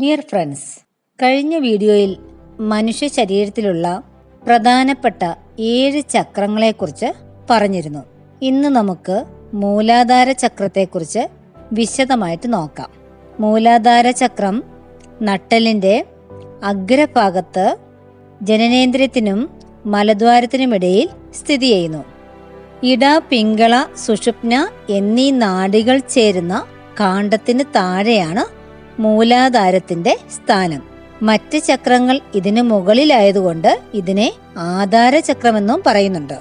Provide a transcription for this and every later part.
Dear friends കഴിഞ്ഞ വീഡിയോയിൽ മനുഷ്യ ശരീരത്തിലുള്ള പ്രധാനപ്പെട്ട ഏഴ് ചക്രങ്ങളെക്കുറിച്ച് പറഞ്ഞിരുന്നു. ഇന്ന് നമുക്ക് മൂലാധാര ചക്രത്തെക്കുറിച്ച് വിശദമായിട്ട് നോക്കാം. മൂലാധാര ചക്രം നട്ടലിന്റെ അഗ്രഭാഗത്ത് ജനനേന്ദ്രിയത്തിനും മലദ്വാരത്തിനുമിടയിൽ സ്ഥിതി ചെയ്യുന്നു. ഇട പിങ്കള സുഷുപ്ന എന്നീ നാടികൾ ചേരുന്ന കാണ്ഡത്തിന് താഴെയാണ് മൂലാധാരത്തിന്റെ സ്ഥാനം. മറ്റ് ചക്രങ്ങൾ ഇതിനു മുകളിലായതുകൊണ്ട് ഇതിനെ ആധാര ചക്രമെന്നും പറയുന്നുണ്ട്.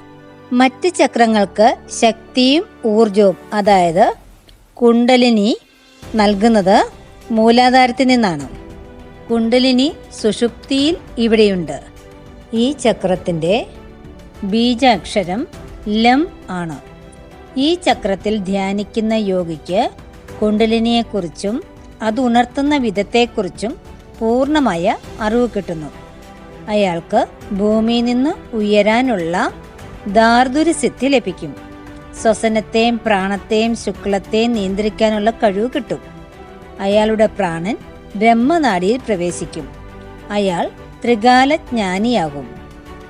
മറ്റ് ചക്രങ്ങൾക്ക് ശക്തിയും ഊർജവും അതായത് കുണ്ടലിനി നൽകുന്നത് മൂലാധാരത്തിൽ നിന്നാണ്. കുണ്ടലിനി സുഷുപ്തിയിൽ ഇവിടെയുണ്ട്. ഈ ചക്രത്തിന്റെ ബീജാക്ഷരം ലം ആണ്. ഈ ചക്രത്തിൽ ധ്യാനിക്കുന്ന യോഗിക്ക് കുണ്ടലിനിയെക്കുറിച്ചും അത് ഉണർത്തുന്ന വിധത്തെക്കുറിച്ചും പൂർണമായ അറിവ് കിട്ടുന്നു. അയാൾക്ക് ഭൂമിയിൽ നിന്ന് ഉയരാനുള്ള ദാർദുര സിദ്ധി ലഭിക്കും. ശ്വസനത്തെയും പ്രാണത്തെയും ശുക്ലത്തെയും നിയന്ത്രിക്കാനുള്ള കഴിവ് കിട്ടും. അയാളുടെ പ്രാണൻ ബ്രഹ്മനാടിയിൽ പ്രവേശിക്കും. അയാൾ ത്രികാലജ്ഞാനിയാകും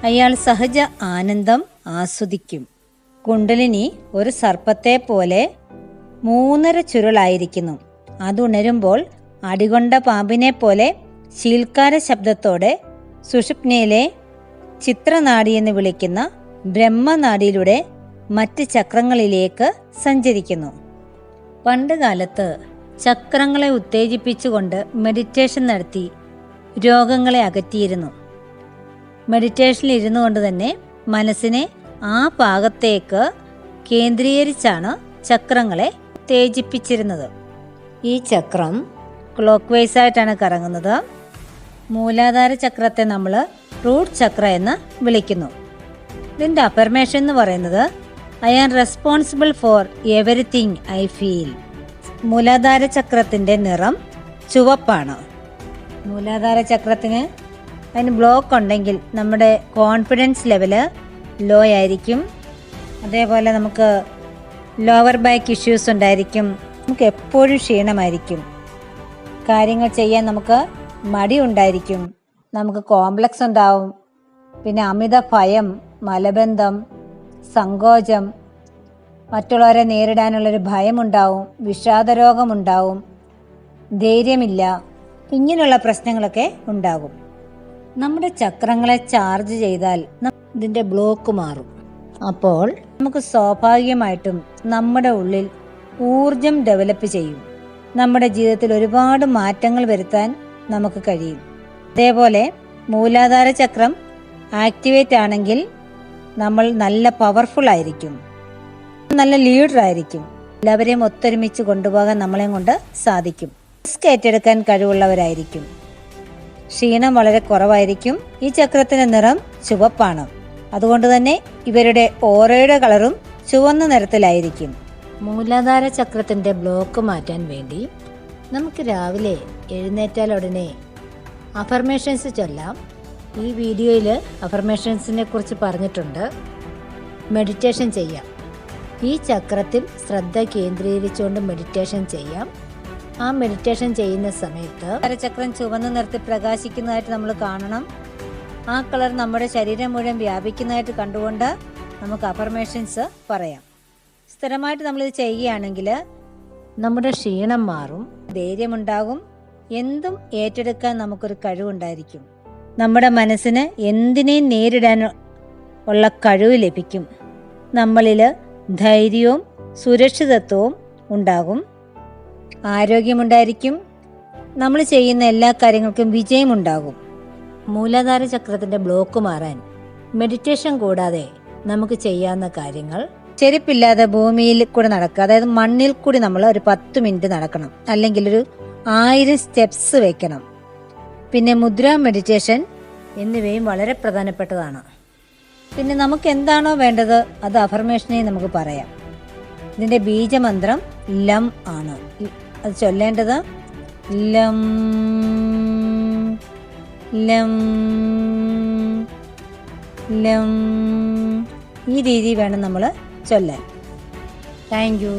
അയാൾ സഹജ ആനന്ദം ആസ്വദിക്കും. കുണ്ടലിനി ഒരു സർപ്പത്തെ പോലെ മൂന്നര ചുരുളായിരിക്കുന്നു. അതുണരുമ്പോൾ അടികൊണ്ട പാമ്പിനെ പോലെ ശീൽക്കാര ശബ്ദത്തോടെ സുഷുപ്നയിലെ ചിത്രനാടി എന്ന് വിളിക്കുന്ന ബ്രഹ്മനാടിയിലൂടെ മറ്റ് ചക്രങ്ങളിലേക്ക് സഞ്ചരിക്കുന്നു. പണ്ട് കാലത്ത് ചക്രങ്ങളെ ഉത്തേജിപ്പിച്ചുകൊണ്ട് മെഡിറ്റേഷൻ നടത്തി രോഗങ്ങളെ അകറ്റിയിരുന്നു. മെഡിറ്റേഷനിൽ ഇരുന്നു കൊണ്ട് തന്നെ മനസ്സിനെ ആ ഭാഗത്തേക്ക് കേന്ദ്രീകരിച്ചാണ് ചക്രങ്ങളെ ഉത്തേജിപ്പിച്ചിരുന്നത്. ഈ ചക്രം ക്ലോക്ക് വൈസ് ആയിട്ടാണ് കറങ്ങുന്നത്. മൂലാധാര ചക്രത്തെ നമ്മൾ റൂട്ട് ചക്ര എന്ന് വിളിക്കുന്നു. ഇതിന്റെ അഫർമേഷൻ എന്ന് പറയുന്നത് I am responsible for everything I feel Muladhara ചക്രത്തിന്റെ നിറം ചുവപ്പാണ്. മൂലാധാര ചക്രത്തിന് അതിന് ബ്ലോക്ക് ഉണ്ടെങ്കിൽ നമ്മുടെ കോൺഫിഡൻസ് ലെവൽ ലോ ആയിരിക്കും. അതേപോലെ നമുക്ക് ലോവർ ബാക്ക് ഇഷ്യൂസ് ഉണ്ടായിരിക്കും. നമുക്ക് എപ്പോഴും ക്ഷീണമായിരിക്കും. കാര്യങ്ങൾ ചെയ്യാൻ നമുക്ക് മടി ഉണ്ടായിരിക്കും നമുക്ക് കോംപ്ലക്സ് ഉണ്ടാവും. പിന്നെ അമിത ഭയം മലബന്ധം സങ്കോചം മറ്റുള്ളവരെ നേരിടാനുള്ളൊരു ഭയമുണ്ടാവും വിഷാദരോഗമുണ്ടാവും ധൈര്യമില്ല ഇങ്ങനെയുള്ള പ്രശ്നങ്ങളൊക്കെ ഉണ്ടാകും. നമ്മുടെ ചക്രങ്ങളെ ചാർജ് ചെയ്താൽ ഇതിന്റെ ബ്ലോക്ക് മാറും. അപ്പോൾ നമുക്ക് സ്വാഭാവികമായിട്ടും നമ്മുടെ ഉള്ളിൽ ഊർജം ഡെവലപ്പ് ചെയ്യും. നമ്മുടെ ജീവിതത്തിൽ ഒരുപാട് മാറ്റങ്ങൾ വരുത്താൻ നമുക്ക് കഴിയും. അതേപോലെ മൂലാധാര ചക്രം ആക്ടിവേറ്റ് ആണെങ്കിൽ നമ്മൾ നല്ല പവർഫുൾ ആയിരിക്കും. നല്ല ലീഡർ ആയിരിക്കും. എല്ലാവരെയും ഒത്തൊരുമിച്ച് കൊണ്ടുപോകാൻ നമ്മളെയും കൊണ്ട് സാധിക്കും. റിസ്ക് ഏറ്റെടുക്കാൻ കഴിവുള്ളവരായിരിക്കും. ക്ഷീണം വളരെ കുറവായിരിക്കും. ഈ ചക്രത്തിന്റെ നിറം ചുവപ്പാണ്. അതുകൊണ്ട് തന്നെ ഇവരുടെ ഓറയുടെ കളറും ചുവന്ന നിറത്തിലായിരിക്കും. മൂലാധാര ചക്രത്തിന്റെ ബ്ലോക്ക് മാറ്റാൻ വേണ്ടി നമുക്ക് രാവിലെ എഴുന്നേറ്റാൽ ഉടനെ അഫർമേഷൻസ് ചൊല്ലാം. ഈ വീഡിയോയിൽ അഫർമേഷൻസിനെ കുറിച്ച് പറഞ്ഞിട്ടുണ്ട്. മെഡിറ്റേഷൻ ചെയ്യാം. ഈ ചക്രത്തിൽ ശ്രദ്ധ കേന്ദ്രീകരിച്ചുകൊണ്ട് മെഡിറ്റേഷൻ ചെയ്യാം. ആ മെഡിറ്റേഷൻ ചെയ്യുന്ന സമയത്ത് ചക്രം ചുവന്ന നിർത്തി പ്രകാശിക്കുന്നതായിട്ട് നമ്മൾ കാണണം. ആ കളർ നമ്മുടെ ശരീരം മുഴുവൻ വ്യാപിക്കുന്നതായിട്ട് കണ്ടുകൊണ്ട് നമുക്ക് അഫർമേഷൻസ് പറയാം. സ്ഥിരമായിട്ട് നമ്മളിത് ചെയ്യുകയാണെങ്കിൽ നമ്മുടെ ക്ഷീണം മാറും ധൈര്യമുണ്ടാകും എന്തും ഏറ്റെടുക്കാൻ നമുക്കൊരു കഴിവുണ്ടായിരിക്കും. നമ്മുടെ മനസ്സിന് എന്തിനേയും നേരിടാൻ ഉള്ള കഴിവ് ലഭിക്കും. നമ്മളിൽ ധൈര്യവും സുരക്ഷിതത്വവും ഉണ്ടാകും. ആരോഗ്യമുണ്ടായിരിക്കും. നമ്മൾ ചെയ്യുന്ന എല്ലാ കാര്യങ്ങൾക്കും വിജയമുണ്ടാകും. മൂലാധാര ചക്രത്തിന്റെ ബ്ലോക്ക് മാറാൻ മെഡിറ്റേഷൻ കൂടാതെ നമുക്ക് ചെയ്യാവുന്ന കാര്യങ്ങൾ ചെരുപ്പില്ലാതെ ഭൂമിയിൽ കൂടി നടക്കുക. അതായത് മണ്ണിൽ കൂടി നമ്മൾ ഒരു പത്ത് മിനിറ്റ് നടക്കണം. അല്ലെങ്കിൽ ഒരു ആയിരം സ്റ്റെപ്സ് വെക്കണം. പിന്നെ മുദ്ര മെഡിറ്റേഷൻ എന്നിവയും വളരെ പ്രധാനപ്പെട്ടതാണ്. പിന്നെ നമുക്ക് എന്താണോ വേണ്ടത് അത് അഫർമേഷനെ നമുക്ക് പറയാം. ഇതിന്റെ ബീജമന്ത്രം ലം ആണ്. അത് ചൊല്ലേണ്ടത് ലം ലം ലം. ഈ രീതി വേണം നമ്മൾ ചൊല്ലാൻ താങ്ക് യു